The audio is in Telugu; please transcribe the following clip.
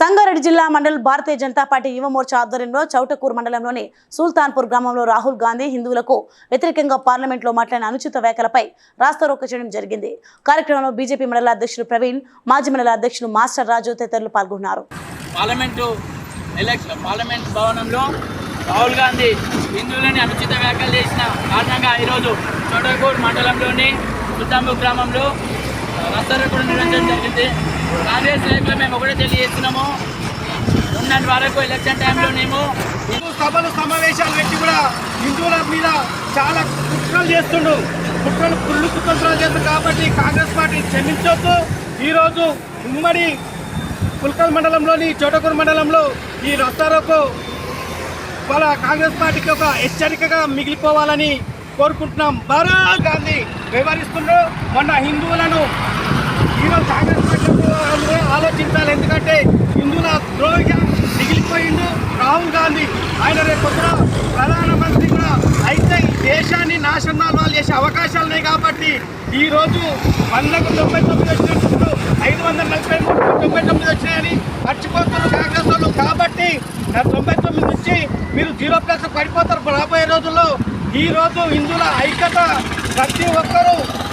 సంగారెడ్డి జిల్లా మండల్ భారతీయ జనతా పార్టీ యువ మోర్చా ఆధ్వర్యంలో చౌటకూరు మండలంలోని సుల్తాన్పూర్ గ్రామంలో రాహుల్ గాంధీ హిందువులకు వ్యతిరేకంగా పార్లమెంట్లో మాట్లాడిన అనుచిత వ్యాఖ్యలపై రాస్తారోక చేయడం జరిగింది కార్యక్రమంలో బీజేపీ మండల అధ్యక్షులు ప్రవీణ్ మాజీ మండల అధ్యక్షులు మాస్టర్ రాజు తదితరులు పాల్గొన్నారు పార్లమెంట్ భవనంలో రాహుల్ గాంధీ హిందువులని అనుచిత వ్యాఖ్యలు చేసిన కారణంగా ఈరోజు చోటకూరు మండలంలోని సుల్తాన్పూర్ గ్రామంలో జరిగింది కాంగ్రెస్ నాయకులు మేము ఒకటే తెలియజేస్తున్నాము ఉన్నంత వరకు ఎలక్షన్ టైంలోనేమో సభలు సమావేశాలు పెట్టి కూడా హిందువుల మీద చాలా కుట్రలు చేస్తుండు కుట్రలు కుళ్ళు కుట్రలు చేస్తుంది కాబట్టి కాంగ్రెస్ పార్టీ క్షమించొద్దు ఈరోజు ఉమ్మడి పుల్కల్ మండలంలోని చోటకూరు మండలంలో ఈ రస్తారోకు వాళ్ళ కాంగ్రెస్ పార్టీకి ఒక హెచ్చరికగా మిగిలిపోవాలని కోరుకుంటున్నాం భారత్ గాంధీ వివరిస్తుండ్రు మొన్న హిందువులను ఈరోజు కాంగ్రెస్ పార్టీ ఆలోచించాలి ఎందుకంటే హిందువుల ద్రోహిగా మిగిలిపోయిండు రాహుల్ గాంధీ ఆయన రేపు ప్రధానమంత్రి కూడా అయితే దేశాన్ని నాశనాలు చేసే అవకాశాలు ఉన్నాయి కాబట్టి ఈరోజు వందకు తొంభై తొమ్మిది వచ్చినట్టు ఐదు వందల నలభై మూడు తొంభై తొమ్మిది వచ్చినాయని మర్చిపోతున్న కాంగ్రెస్ వాళ్ళు కాబట్టి తొంభై తొమ్మిది నుంచి మీరు జీరో ప్లస్ పడిపోతారు రాబోయే రోజుల్లో ఈరోజు హిందువుల ఐక్యత ప్రతి ఒక్కరు